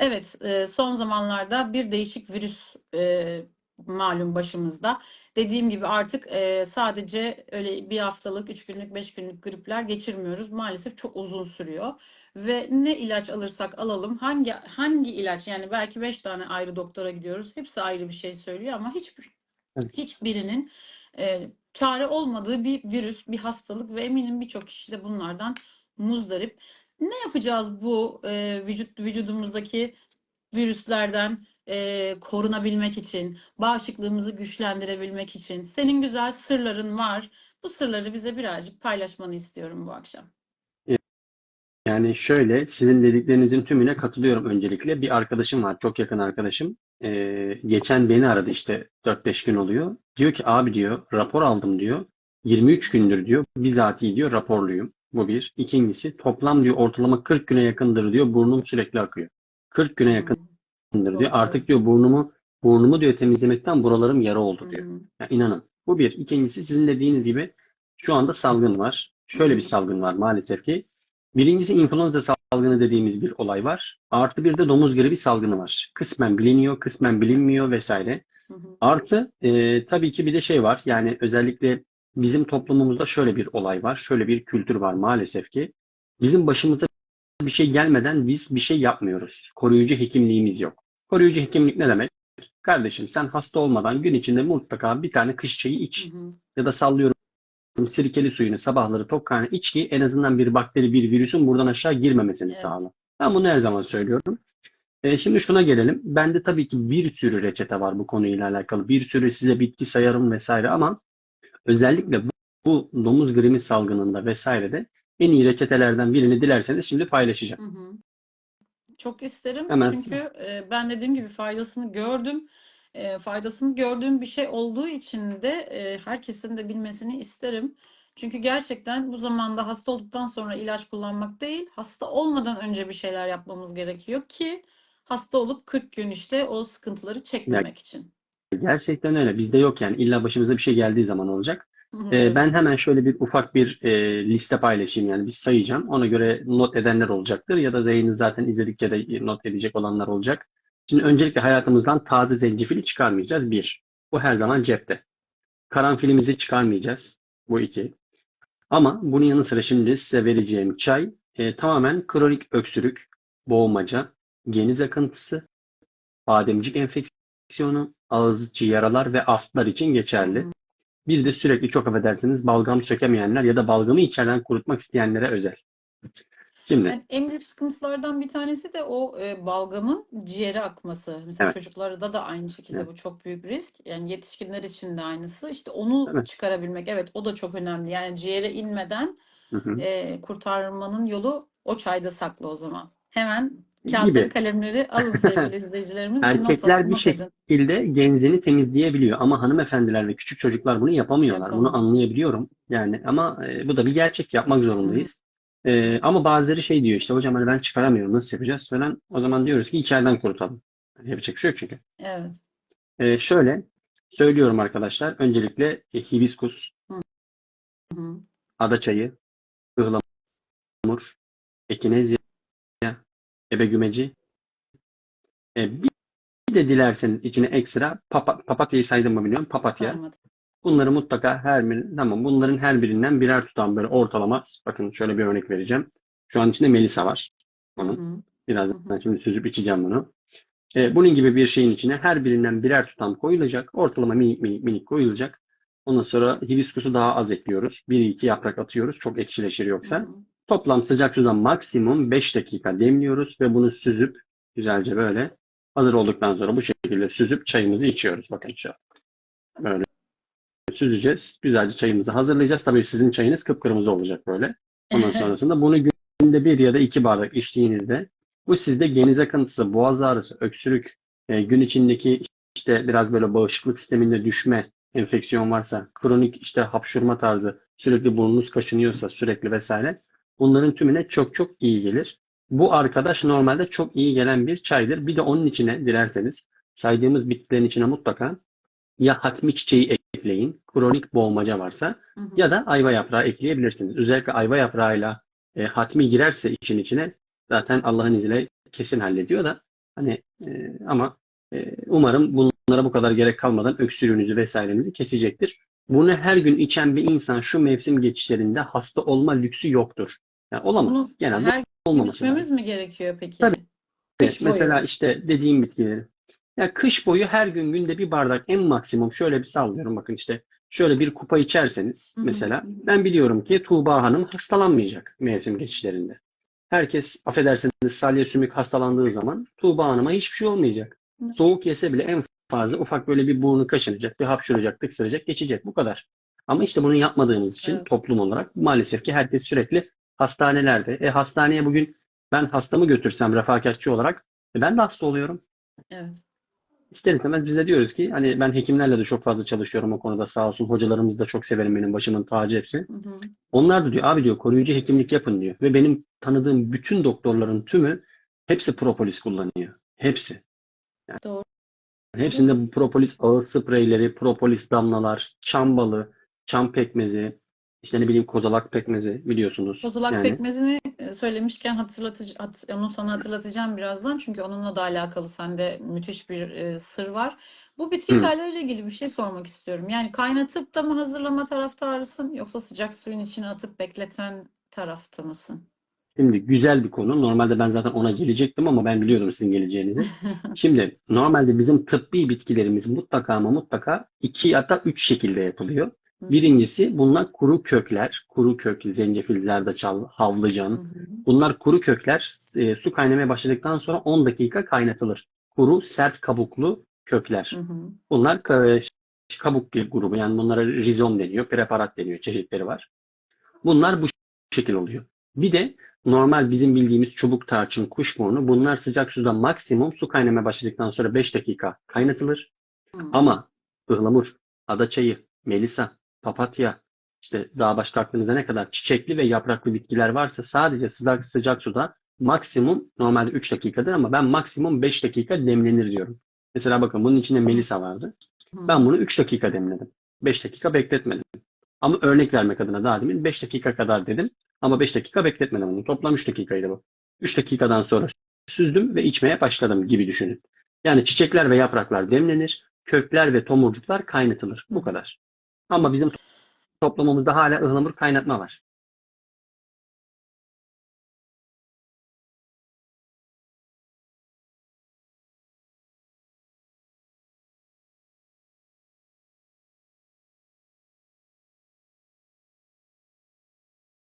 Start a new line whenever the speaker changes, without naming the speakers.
Evet, e, son zamanlarda bir değişik virüs e, malum başımızda. Dediğim gibi artık e, sadece öyle bir haftalık, üç günlük, beş günlük gripler geçirmiyoruz. Maalesef çok uzun sürüyor. Ve ne ilaç alırsak alalım, hangi hangi ilaç yani belki beş tane ayrı doktora gidiyoruz. Hepsi ayrı bir şey söylüyor ama hiçbir
Evet.
hiçbirinin çare olmadığı bir virüs, bir hastalık ve eminim birçok kişi de bunlardan muzdarip. Ne yapacağız bu e, vücut vücudumuzdaki virüslerden e, korunabilmek için, bağışıklığımızı güçlendirebilmek için? Senin güzel sırların var. Bu sırları bize birazcık paylaşmanı istiyorum bu akşam.
Yani şöyle, sizin dediklerinizin tümüne katılıyorum öncelikle. Bir arkadaşım var, çok yakın arkadaşım. Ee, geçen beni aradı işte 4-5 gün oluyor. Diyor ki abi diyor, rapor aldım diyor. 23 gündür diyor, bizatihi diyor raporluyum. Bu bir. İkincisi toplam diyor ortalama 40 güne yakındır diyor, burnum sürekli akıyor. 40 güne yakındır
Çok
diyor.
doğru.
Artık diyor burnumu burnumu diyor temizlemekten buralarım yara oldu diyor.
hı.
Ya inanın. Bu bir. İkincisi sizin dediğiniz gibi şu anda salgın var. Şöyle bir salgın var maalesef ki. Birincisi influenza salgını dediğimiz bir olay var. Artı bir de domuz gribi salgını var. Kısmen biliniyor, kısmen bilinmiyor vesaire.
Hı hı.
Artı e, tabii ki bir de şey var. Yani özellikle bizim toplumumuzda şöyle bir olay var. Şöyle bir kültür var maalesef ki. Bizim başımıza bir şey gelmeden biz bir şey yapmıyoruz. Koruyucu hekimliğimiz yok. Koruyucu hekimlik ne demek? Kardeşim sen hasta olmadan gün içinde mutlaka bir tane kış çayı iç.
Hı hı.
Ya da sallıyorum sirkeli suyunu sabahları tok karnına iç ki en azından bir bakteri, bir virüsün buradan aşağı girmemesini
Evet.
sağla. Ben bunu her zaman söylüyorum. E, şimdi şuna gelelim. Bende tabii ki bir sürü reçete var bu konuyla alakalı. Bir sürü size bitki sayarım vesaire ama özellikle bu, bu domuz gribi salgınında vesairede en iyi reçetelerden birini dilerseniz şimdi paylaşacağım.
Hı hı. Çok isterim
Hemen
çünkü e, ben dediğim gibi faydasını gördüm. E, faydasını gördüğüm bir şey olduğu için de e, herkesin de bilmesini isterim. Çünkü gerçekten bu zamanda hasta olduktan sonra ilaç kullanmak değil, hasta olmadan önce bir şeyler yapmamız gerekiyor ki hasta olup 40 gün işte o sıkıntıları çekmemek için.
Gerçekten öyle. Bizde yok yani. İlla başımıza bir şey geldiği zaman olacak. Ee,
evet.
ben hemen şöyle bir ufak bir e, liste paylaşayım yani bir sayacağım. Ona göre not edenler olacaktır ya da yayını zaten izledikçe de not edecek olanlar olacak. Şimdi öncelikle hayatımızdan taze zencefili çıkarmayacağız. Bir. Bu her zaman cepte. Karanfilimizi çıkarmayacağız. Bu iki. Ama bunun yanı sıra şimdi size vereceğim çay e, tamamen kronik öksürük, boğmaca, geniz akıntısı, bademcik enfeksiyonu, ağız içi yaralar ve aftlar için geçerli. Bir de sürekli çok affedersiniz balgam sökemeyenler ya da balgamı içeriden kurutmak isteyenlere özel. Şimdi
Yani en büyük sıkıntılardan bir tanesi de o e, balgamın ciğere akması. Mesela
Evet.
çocuklarda da aynı şekilde
Evet.
bu çok büyük risk. Yani yetişkinler için de aynısı. İşte onu
Evet.
çıkarabilmek evet o da çok önemli. Yani ciğere inmeden
hı hı,
e, kurtarmanın yolu o çayda saklı o zaman. Hemen kağıtları
gibi
kalemleri alın sevgili izleyicilerimiz
erkekler bir
edin.
şekilde genzini temizleyebiliyor ama hanımefendiler ve küçük çocuklar bunu yapamıyorlar. Bunu
Yapamam.
anlayabiliyorum. Yani ama e, bu da bir gerçek yapmak
hı.
zorundayız. E, ama bazıları şey diyor işte hocam hani ben çıkaramıyorum nasıl yapacağız falan. O zaman diyoruz ki içeriden kurutalım. Yapacak bir şey yok çünkü.
Evet.
E, şöyle söylüyorum arkadaşlar. Öncelikle e, hibiskus,
Hı hı.
ada çayı, ıhlamur, ekinezya, ebegümeci. E, bir de dilerseniz içine ekstra papa, papatyayı saydım mı bilmiyorum. Papatya. Bunları mutlaka her bir, tamam bunların her birinden birer tutam böyle ortalama. Bakın şöyle bir örnek vereceğim. Şu an içinde melisa var. Onun. Birazdan şimdi süzüp içeceğim bunu. E, bunun gibi bir şeyin içine her birinden birer tutam koyulacak. Ortalama minik minik minik koyulacak. Ondan sonra hibiskusu daha az ekliyoruz. Bir iki yaprak atıyoruz. Çok ekşileşir yoksa.
hı.
Toplam sıcak suda maksimum 5 dakika demliyoruz ve bunu süzüp güzelce böyle hazır olduktan sonra bu şekilde süzüp çayımızı içiyoruz. Bakın şu an. Böyle süzeceğiz. Güzelce çayımızı hazırlayacağız. Tabii sizin çayınız kıpkırmızı olacak böyle. Ondan sonrasında bunu günde bir ya da iki bardak içtiğinizde bu sizde geniz akıntısı, boğaz ağrısı, öksürük, e, gün içindeki işte biraz böyle bağışıklık sisteminde düşme, enfeksiyon varsa, kronik işte hapşurma tarzı, sürekli burnunuz kaşınıyorsa sürekli vesaire bunların tümüne çok çok iyi gelir. Bu arkadaş normalde çok iyi gelen bir çaydır. Bir de onun içine dilerseniz saydığımız bitkilerin içine mutlaka ya hatmi çiçeği ekleyin, kronik boğmaca varsa
Hı hı.
ya da ayva yaprağı ekleyebilirsiniz. Özellikle ayva yaprağıyla e, hatmi girerse işin içine zaten Allah'ın izniyle kesin hallediyor da Hani e, ama e, umarım bunlara bu kadar gerek kalmadan öksürüğünüzü vesairenizi kesecektir. Bunu her gün içen bir insan şu mevsim geçişlerinde hasta olma lüksü yoktur. Yani olamaz.
Bunu
Genelde
her
olmaması
içmemiz
lazım.
mi gerekiyor peki?
Tabii.
Kış boyu.
Mesela işte dediğim bitkileri. Ya kış boyu her gün günde bir bardak en maksimum şöyle bir sallıyorum bakın işte şöyle bir kupa içerseniz
Hı hı.
mesela ben biliyorum ki Tuğba Hanım hastalanmayacak mevsim geçişlerinde. Herkes affedersiniz salya sümük hastalandığı zaman Tuğba Hanım'a hiçbir şey olmayacak.
Hı.
Soğuk yese bile en fazla ufak böyle bir burnu kaşınacak, bir hapşıracak, tıksıracak, geçecek. Bu kadar. Ama işte bunu yapmadığımız için
Evet.
toplum olarak maalesef ki herkes sürekli hastanelerde. E hastaneye bugün ben hastamı götürsem refakatçi olarak e, ben de hasta oluyorum.
Evet.
İster istemez biz de diyoruz ki hani ben hekimlerle de çok fazla çalışıyorum o konuda sağ olsun hocalarımız da çok severim benim başımın tacı hepsi.
Hı hı.
Onlar da diyor abi diyor koruyucu hekimlik yapın diyor. Ve benim tanıdığım bütün doktorların tümü hepsi propolis kullanıyor. Hepsi.
Doğru.
Hepsinde bu propolis ağız spreyleri, propolis damlalar, çam balı, çam pekmezi, işte ne bileyim kozalak pekmezi biliyorsunuz.
Kozalak
Yani
pekmezini söylemişken hatırlatıcı, hat- onu sana hatırlatacağım birazdan. Çünkü onunla da alakalı sende müthiş bir e, sır var. Bu bitki
Hı.
çaylarıyla ilgili bir şey sormak istiyorum. Yani kaynatıp da mı hazırlama taraftarısın yoksa sıcak suyun içine atıp bekleten tarafta mısın?
Şimdi güzel bir konu. Normalde ben zaten ona gelecektim ama ben biliyordum sizin geleceğinizi. Şimdi normalde bizim tıbbi bitkilerimiz mutlaka ama mutlaka iki hatta üç şekilde yapılıyor. Birincisi bunlar kuru kökler. Kuru kök, zencefil, zerdeçal, havlıcan.
hı.
Bunlar kuru kökler. E, su kaynamaya başladıktan sonra 10 dakika kaynatılır. Kuru, sert kabuklu kökler.
Hı hı.
Bunlar ka- kabuk grubu. Yani bunlara rizom deniyor, preparat deniyor. Çeşitleri var. Bunlar bu şekil oluyor. Bir de normal bizim bildiğimiz çubuk tarçın, kuşburnu bunlar sıcak suda maksimum su kaynamaya başladıktan sonra 5 dakika kaynatılır.
Hı.
Ama ıhlamur, adaçayı, melisa, papatya, işte daha başka aklınıza ne kadar çiçekli ve yapraklı bitkiler varsa sadece sıcak sıcak suda maksimum normalde 3 dakikadır ama ben maksimum 5 dakika demlenir diyorum. Mesela bakın bunun içinde melisa vardı. Ben bunu 3 dakika demledim. 5 dakika bekletmedim. Ama örnek vermek adına daha demin 5 dakika kadar dedim. Ama 5 dakika bekletmedim onu. Toplam 3 dakikaydı bu. 3 dakikadan sonra süzdüm ve içmeye başladım gibi düşünün. Yani çiçekler ve yapraklar demlenir. Kökler ve tomurcuklar kaynatılır. Bu kadar. Ama bizim toplumumuzda hala ıhlamur kaynatma var.